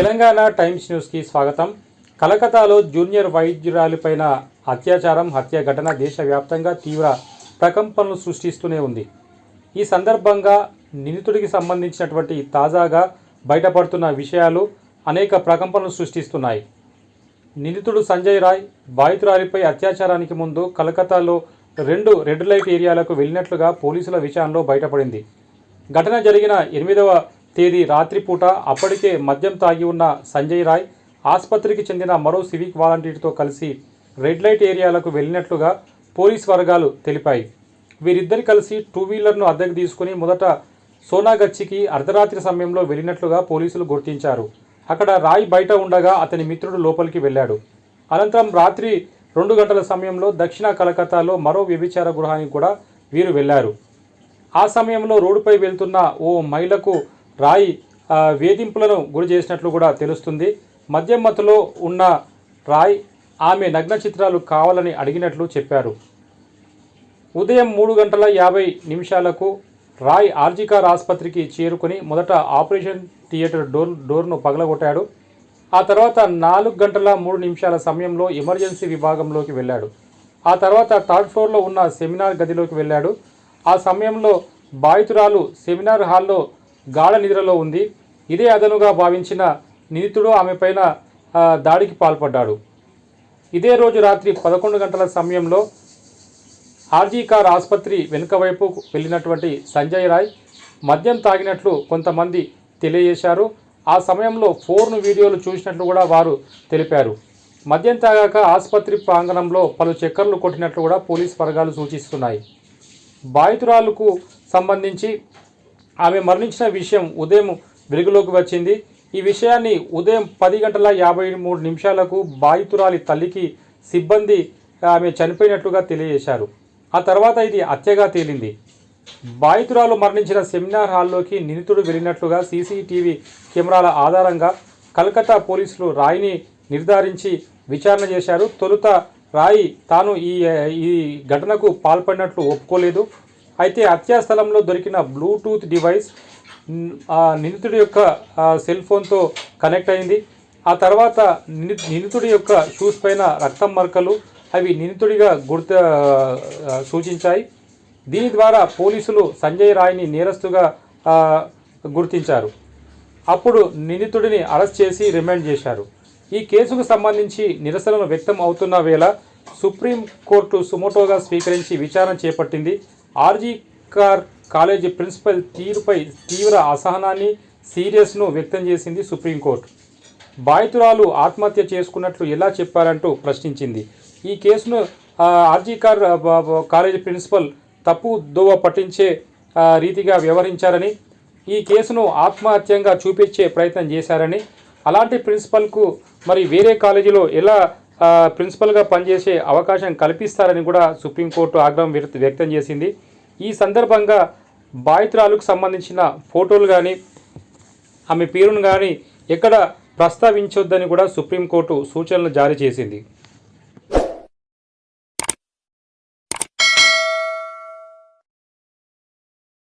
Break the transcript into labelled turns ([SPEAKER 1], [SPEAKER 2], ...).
[SPEAKER 1] Telangana times న్యూస్కి స్వాగతం. కలకత్తాలో జూనియర్ వైద్యురాలిపైన అత్యాచారం హత్య ఘటన దేశవ్యాప్తంగా తీవ్ర ప్రకంపనలు సృష్టిస్తూనే ఉంది. ఈ సందర్భంగా నిందితుడికి సంబంధించినటువంటి తాజాగా బయటపడుతున్న విషయాలు అనేక ప్రకంపనలు సృష్టిస్తున్నాయి. నిందితుడు సంజయ్ రాయ్ బాధితురాలిపై అత్యాచారానికి ముందు కలకత్తాలో రెండు రెడ్ లైట్ ఏరియాలకు వెళ్ళినట్లుగా పోలీసుల విషయంలో బయటపడింది. ఘటన జరిగిన ఎనిమిదవ తేదీ రాత్రిపూట అప్పటికే మద్యం తాగి ఉన్న సంజయ్ రాయ్ ఆసుపత్రికి చెందిన మరో సివిక్ వాలంటీర్తో కలిసి రెడ్ లైట్ ఏరియాలకు వెళ్ళినట్లుగా పోలీస్ వర్గాలు తెలిపాయి. వీరిద్దరు కలిసి టూ వీలర్ను అద్దెకు తీసుకుని మొదట సోనాగచ్చికి అర్ధరాత్రి సమయంలో వెళ్ళినట్లుగా పోలీసులు గుర్తించారు. అక్కడ రాయ్ బయట ఉండగా అతని మిత్రుడు లోపలికి వెళ్ళాడు. అనంతరం రాత్రి రెండు గంటల సమయంలో దక్షిణ కలకత్తాలో మరో వ్యభిచార గృహానికి కూడా వీరు వెళ్ళారు. ఆ సమయంలో రోడ్డుపై వెళ్తున్న ఓ మహిళకు రాయి వేధింపులను గురి చేసినట్లు కూడా తెలుస్తుంది. మద్యం మత్తులో ఉన్న రాయ్ ఆమె నగ్న చిత్రాలు కావాలని అడిగినట్లు చెప్పారు. ఉదయం మూడు గంటల యాభై నిమిషాలకు రాయ్ ఆర్జికార్ ఆసుపత్రికి చేరుకుని మొదట ఆపరేషన్ థియేటర్ డోర్ డోర్ను పగలగొట్టాడు. ఆ తర్వాత నాలుగు గంటల మూడు నిమిషాల సమయంలో ఎమర్జెన్సీ విభాగంలోకి వెళ్ళాడు. ఆ తర్వాత థర్డ్ ఫ్లోర్లో ఉన్న సెమినార్ గదిలోకి వెళ్ళాడు. ఆ సమయంలో బాధితురాలు సెమినార్ హాల్లో గాఢ నిద్రలో ఉంది. ఇదే అదనుగా భావించిన నిందితుడు ఆమెపైన దాడికి పాల్పడ్డాడు. ఇదే రోజు రాత్రి పదకొండు గంటల సమయంలో ఆర్జీ కార్ ఆసుపత్రి వెనుక వైపు వెళ్ళినటువంటి సంజయ్ రాయ్ మద్యం తాగినట్లు కొంతమంది తెలియజేశారు. ఆ సమయంలో ఫోన్ వీడియోలు చూసినట్లు కూడా వారు తెలిపారు. మద్యం తాగాక ఆసుపత్రి ప్రాంగణంలో పలు చక్కర్లు కొట్టినట్లు కూడా పోలీస్ వర్గాలు సూచిస్తున్నాయి. బాధితురాలకు సంబంధించి ఆమె మరణించిన విషయం ఉదయం వెలుగులోకి వచ్చింది. ఈ విషయాన్ని ఉదయం పది గంటల యాభై మూడు నిమిషాలకు బాధితురాలి తల్లికి సిబ్బంది ఆమె చనిపోయినట్లుగా తెలియజేశారు. ఆ తర్వాత ఇది హత్యగా తేలింది. బాధితురాలు మరణించిన సెమినార్ హాల్లోకి నిందితుడు వెళ్ళినట్లుగా సీసీటీవీ కెమెరాల ఆధారంగా కలకత్తా పోలీసులు రాయిని నిర్ధారించి విచారణ చేశారు. తొలుత రాయి తాను ఈ ఈ ఘటనకు పాల్పడినట్లు ఒప్పుకోలేదు. అయితే హత్యా స్థలంలో దొరికిన బ్లూటూత్ డివైస్ ఆ నిందితుడి యొక్క సెల్ ఫోన్తో కనెక్ట్ అయింది. ఆ తర్వాత నిందితుడి యొక్క షూస్ పైన రక్తం మరకలు అవి నిందితుడిగా గుర్త సూచించాయి. దీని ద్వారా పోలీసులు సంజయ్ రాయ్ని నేరస్తుగా గుర్తించారు. అప్పుడు నిందితుడిని అరెస్ట్ చేసి రిమాండ్ చేశారు. ఈ కేసుకు సంబంధించి నిరసనలు వ్యక్తం అవుతున్న వేళ సుప్రీం కోర్టు సుమోటోగా స్వీకరించి విచారణ చేపట్టింది. ఆర్జీ కార్ కాలేజీ ప్రిన్సిపల్ తీరుపై తీవ్ర అసహనాన్ని సీరియస్ను వ్యక్తం చేసింది సుప్రీంకోర్టు. బాధితురాలు ఆత్మహత్య చేసుకున్నట్లు ఎలా చెప్పారంటూ ప్రశ్నించింది. ఈ కేసును RG Kar RG car college principal తప్పు దోవ పట్టించే రీతిగా వ్యవహరించారని ఈ కేసును ఆత్మహత్యంగా చూపించే ప్రయత్నం చేశారని అలాంటి ప్రిన్సిపల్కు మరి వేరే కాలేజీలో ఎలా ప్రిన్సిపల్గా పనిచేసే అవకాశం కల్పిస్తారని కూడా సుప్రీంకోర్టు ఆగ్రహం వ్యక్తం చేసింది. ఈ సందర్భంగా బాధితురాలకు సంబంధించిన ఫోటోలు కానీ ఆమె పేరును కానీ ఎక్కడ ప్రస్తావించొద్దని కూడా సుప్రీంకోర్టు సూచనలు జారీ చేసింది.